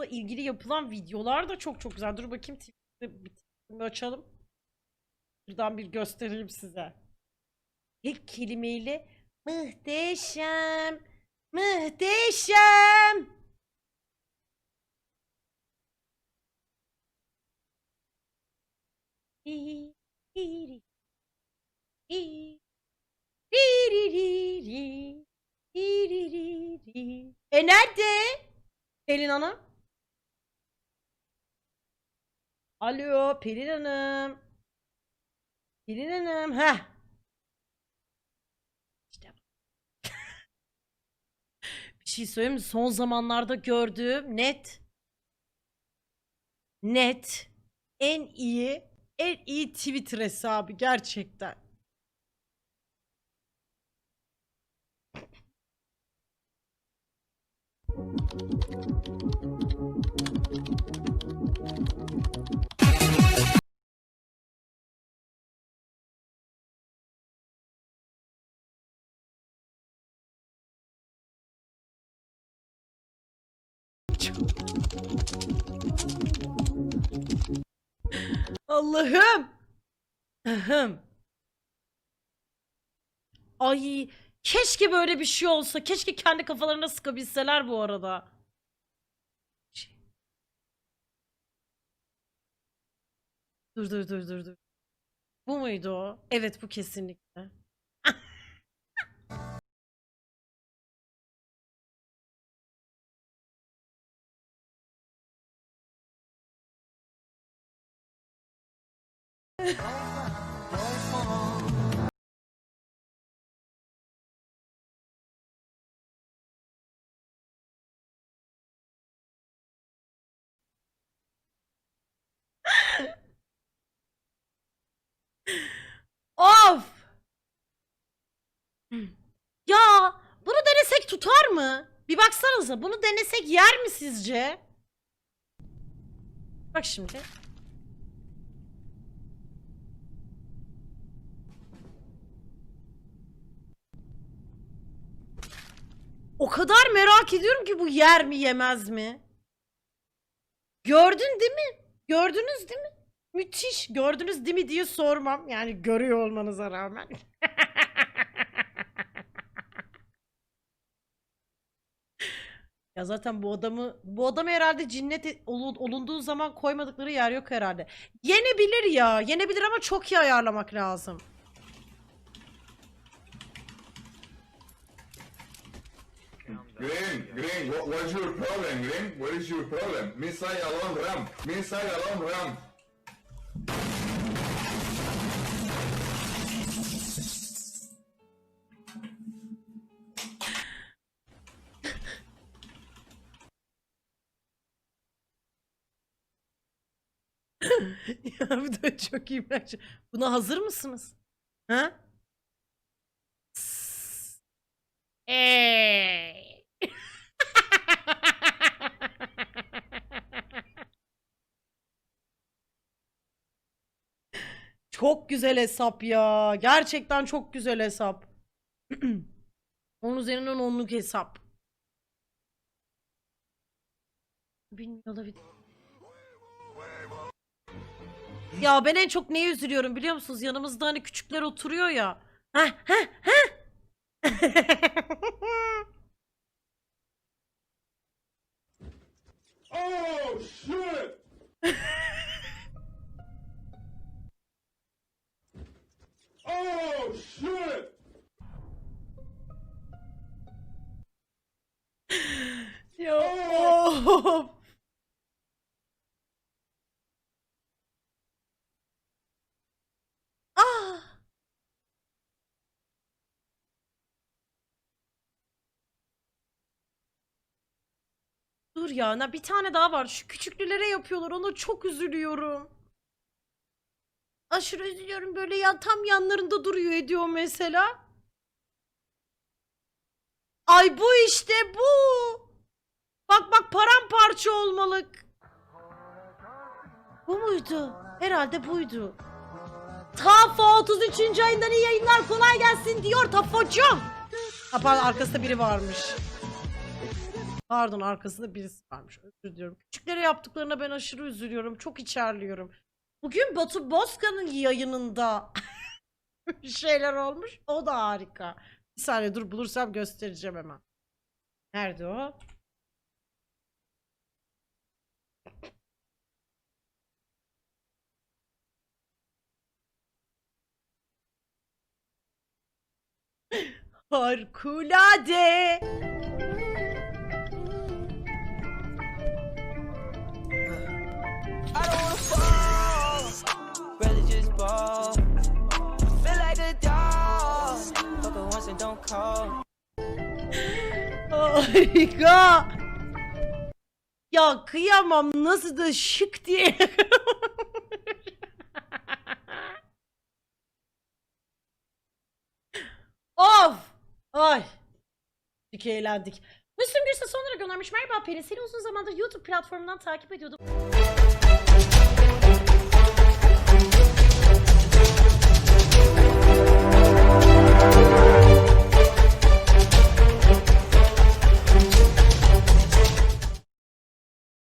Dans'la ilgili yapılan videolar da çok çok güzel. Dur bakayım bir açalım. Buradan bir göstereyim size. Tek kelimeyle muhteşem, muhteşem. Hi, hi, ri, hi, Alo Pelin Hanım. Pelin Hanım. Heh. İşte. Bir şey söyleyeyim mi? Son zamanlarda gördüğüm net net en iyi en iyi Twitter hesabı gerçekten. Allah'ım. Ahem. Ay keşke böyle bir şey olsa. Keşke kendi kafalarına sıkabilseler bu arada. Dur dur dur dur dur. Bu muydu o? Evet bu kesinlikle. Of! Ya bunu denesek tutar mı? Bir baksanıza bunu denesek yer mi sizce? Bak şimdi. Kadar merak ediyorum ki bu yer mi yemez mi? Gördün değil mi? Gördünüz değil mi? Müthiş. Gördünüz değil mi diye sormam. Yani görüyor olmanıza rağmen. Ya zaten bu adamı bu adamı herhalde cinnet e- olu- olunduğu zaman koymadıkları yer yok herhalde. Yenebilir ya. Yenebilir ama çok iyi ayarlamak lazım. Green, Green, what, what's your problem, Green? What is your problem? Missile alone ramp, missile alone ramp. ya bu da çok iyi bence. Buna hazır mısınız? Ha? Sss. Çok güzel hesap ya. Gerçekten çok güzel hesap. Onun üzerinden onluk hesap. Bilmiyor olabilir. Ya ben en çok neye üzülüyorum biliyor musunuz? Yanımızda hani küçükler oturuyor ya. Heh heh heh. Oh shit! oh shit! ya of. Dur ya, bir tane daha var. Şu küçüklülere yapıyorlar. Ona çok üzülüyorum. Aşırı üzülüyorum. Böyle ya tam yanlarında duruyor ediyor mesela. Ay bu işte bu. Bak bak paramparça olmalık. Bu muydu? Herhalde buydu. Tafa 33. ayından iyi yayınlar kolay gelsin diyor Tafocum. Ha pardon arkasında biri varmış. Pardon arkasında birisi varmış. Özür diliyorum. Küçüklere yaptıklarına ben aşırı üzülüyorum. Çok içerliyorum. Bugün Batu Bozkan'ın yayınında bir şeyler olmuş. O da harika. Bir saniye dur bulursam göstereceğim hemen. Nerede o? Harikulade. Harika. Ya kıyamam nasıl da şık diye. of. Ay. Çok eğlendik. Müslüm Gürses sonra göndermiş. Merhaba Pelin. Seni uzun zamandır YouTube platformundan takip ediyordum.